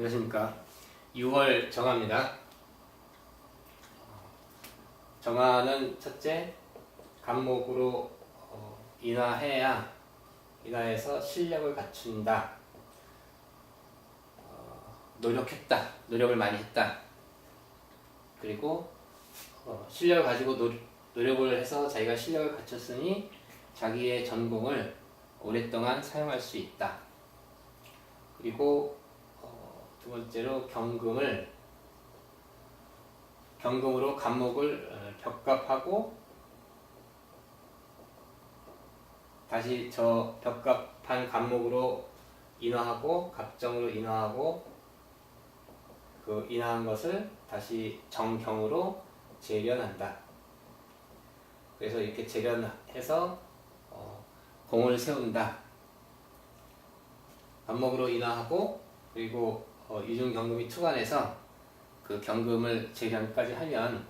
안녕하십니까. 6월 정화입니다. 정화는 첫째, 간목으로 어, 인화해야 인화해서 실력을 갖춘다. 어, 노력했다. 노력을 많이 했다. 그리고 어, 실력을 가지고 노, 노력을 해서 자기가 실력을 갖췄으니 자기의 전공을 오랫동안 사용할 수 있다. 그리고 어, 두 번째로 경금을 경금으로 간목을 어, 벽갑하고 다시 저 벽갑한 간목으로 인화하고 갑정으로 인화하고 그 인화한 것을 다시 정경으로 재련한다. 그래서 이렇게 재련해서 어, 공을 세운다. 반목으로 인하하고 그리고 어, 이중경금이 투관해서 그 경금을 재련까지 하면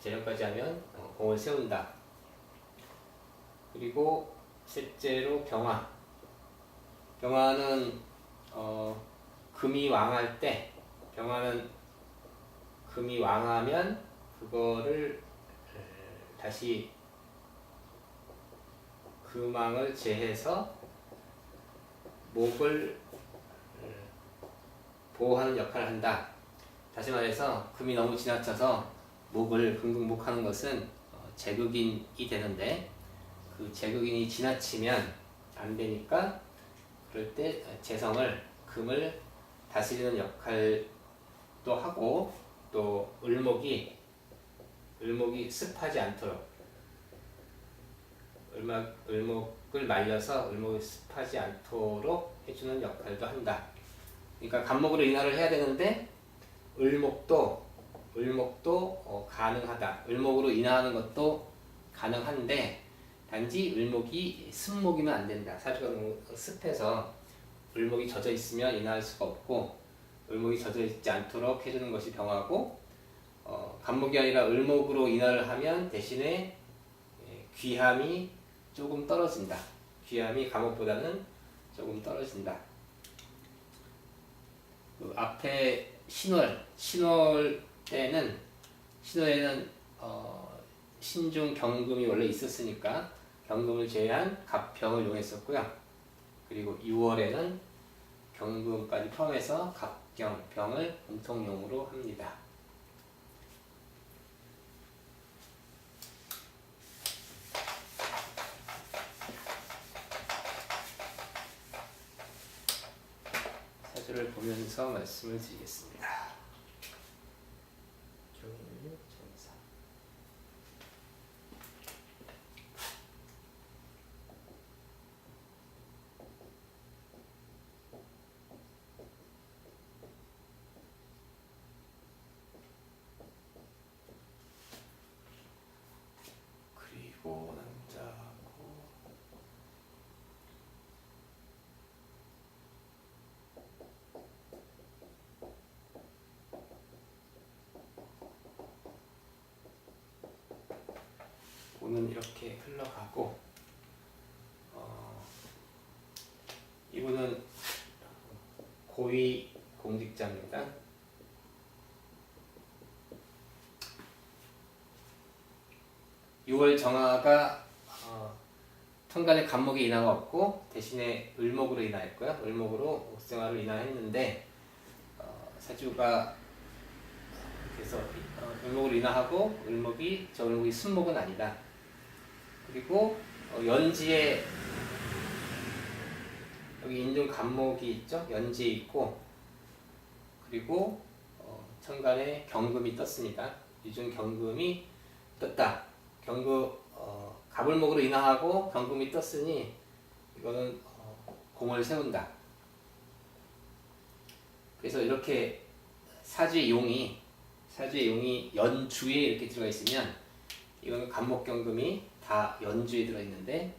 재련까지 하면 어, 공을 세운다. 그리고 셋째로 병화. 병화는 어, 금이 왕할 때 병화는 금이 왕하면 그거를 에, 다시 금왕을 제해서 목을 에, 보호하는 역할을 한다. 다시 말해서 금이 너무 지나쳐서 목을 금극목하는 것은 어, 제극인이 되는데 그 제극인이 지나치면 안 되니까 그럴 때 재성을 금을 다스리는 역할도 하고 또 을목이 을목이 습하지 않도록 을막, 을목을 말려서 을목이 습하지 않도록 해주는 역할도 한다. 그러니까 간목으로 인하를 해야 되는데 을목도 을목도 어, 가능하다. 을목으로 인하하는 것도 가능한데 단지 을목이 습목이면 안 된다. 사주가 너무 습해서 을목이 젖어 있으면 인하할 수가 없고 을목이 젖어 있지 않도록 해주는 것이 병하고 어, 간목이 아니라 을목으로 인하를 하면 대신에 예, 귀함이 조금 떨어진다. 귀함이 감옥보다는 조금 떨어진다. 그 앞에 신월, 신월 때는 신월에는 어, 신중 경금이 원래 있었으니까 경금을 제외한 갑병을 이용했었고요. 그리고 6월에는 경금까지 포함해서 갑경, 병을 공통용으로 합니다. 보면서 말씀을 드리겠습니다. 경일 전사. 그리고 남자고 오는 이렇게 흘러가고 어, 이분은 고위 공직자입니다. (6월) 정화가 어, 천간에 간목이 인하가 없고 대신에 을목으로 인하했고요 을목으로 옥생화를 인하했는데 어, 사주가 그래서 어, 을목을 인하하고 을목이 저 을목이 순목은 아니다. 그리고 어, 연지에 여기 인중 간목이 있죠. 연지에 있고 그리고 어, 천간에 경금이 떴습니다. 이중 경금이 떴다. 경금 어, 갑을목으로 인하하고 경금이 떴으니 이거는 어, 공을 세운다. 그래서 이렇게 사주의 용이 사주의 용이 연주에 이렇게 들어가 있으면 이거는 간목경금이 다 연주에 들어 있는데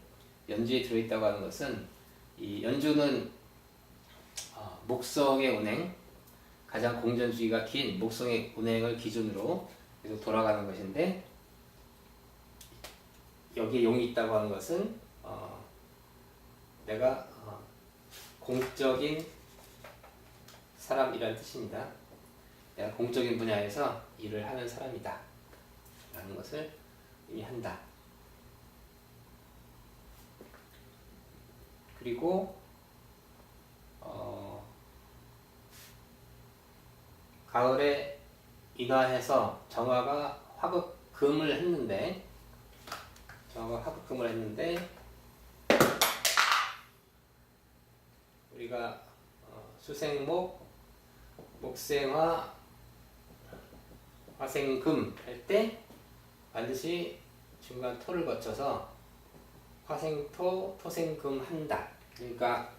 연주에 들어 있다고 하는 것은 이 연주는 어, 목성의 운행 가장 공전주의가 긴 목성의 운행을 기준으로 계속 돌아가는 것인데 여기에 용이 있다고 하는 것은 어, 내가 어, 공적인 사람이라는 뜻입니다. 내가 공적인 분야에서 일을 하는 사람이다. 라는 것을 의미한다. 그리고 어, 가을에 인화해서 정화가 화극금을 했는데 정화가 화극금을 했는데 우리가 어, 수생목, 목생화, 화생금 할 때 반드시 중간 토를 거쳐서 화생토, 토생금 한다. 그러니까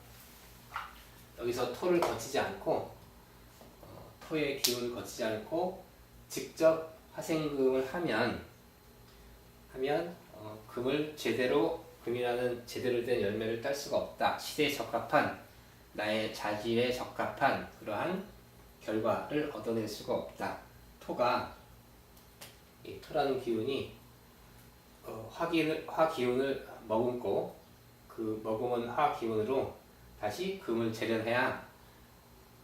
여기서 토를 거치지 않고 어, 토의 기운을 거치지 않고 직접 화생금을 하면 하면 어, 금을 제대로 금이라는 제대로 된 열매를 딸 수가 없다. 시대에 적합한 나의 자질에 적합한 그러한 결과를 얻어낼 수가 없다. 토가 이 토라는 기운이 어, 화기를 화기운을 머금고 그 머금은 화기운으로 다시 금을 재련해야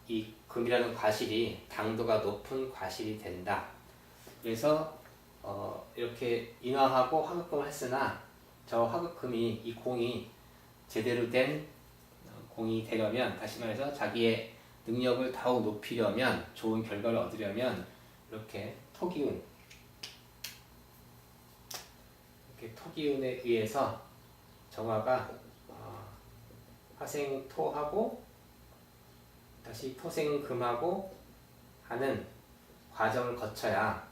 이 금이라는 과실이 당도가 높은 과실이 된다. 그래서 어, 이렇게 인화하고 화극금을 했으나 저 화극금이 이 공이 제대로 된 어, 공이 되려면 다시 말해서 자기의 능력을 더욱 높이려면 좋은 결과를 얻으려면 이렇게 토기운 이렇게 토기운에 의해서 정화가 어, 화생토하고 다시 토생금하고 하는 과정을 거쳐야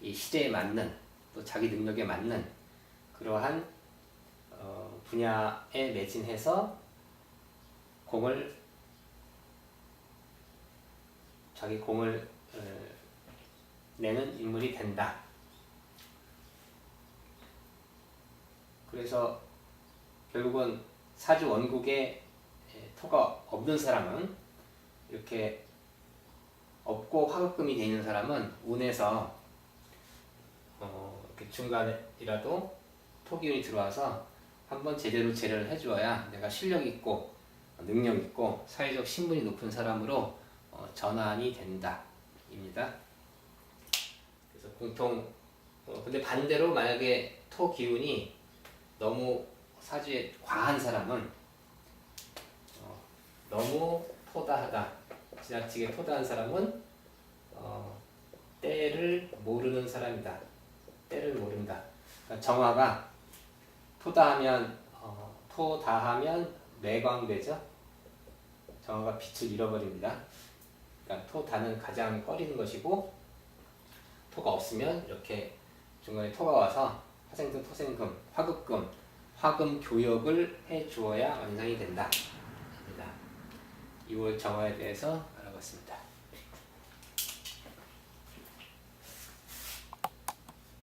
이 시대에 맞는 또 자기 능력에 맞는 그러한 어, 분야에 매진해서 공을 자기 공을 어, 내는 인물이 된다. 그래서 결국은 사주 원국에 에, 토가 없는 사람은 이렇게 없고 화급금이 돼 있는 사람은 운에서 어, 이렇게 중간이라도 토기운이 들어와서 한번 제대로 재련을 해주어야 내가 실력 있고 능력 있고 사회적 신분이 높은 사람으로 어, 전환이 된다입니다. 그래서 공통 어, 근데 반대로 만약에 토 기운이 너무 사주에 과한 사람은 어, 너무 토다하다 지나치게 토다한 사람은 어, 때를 모르는 사람이다. 때를 모른다. 그러니까 정화가 토다하면 어, 토다하면 매광되죠. 정화가 빛을 잃어버립니다. 그러니까 토다는 가장 꺼리는 것이고 토가 없으면 이렇게 중간에 토가 와서 화생금, 토생금, 화급금, 화금 교역을 해 주어야 완성이 된다. 입니다. 2월 정화에 대해서 알아봤습니다.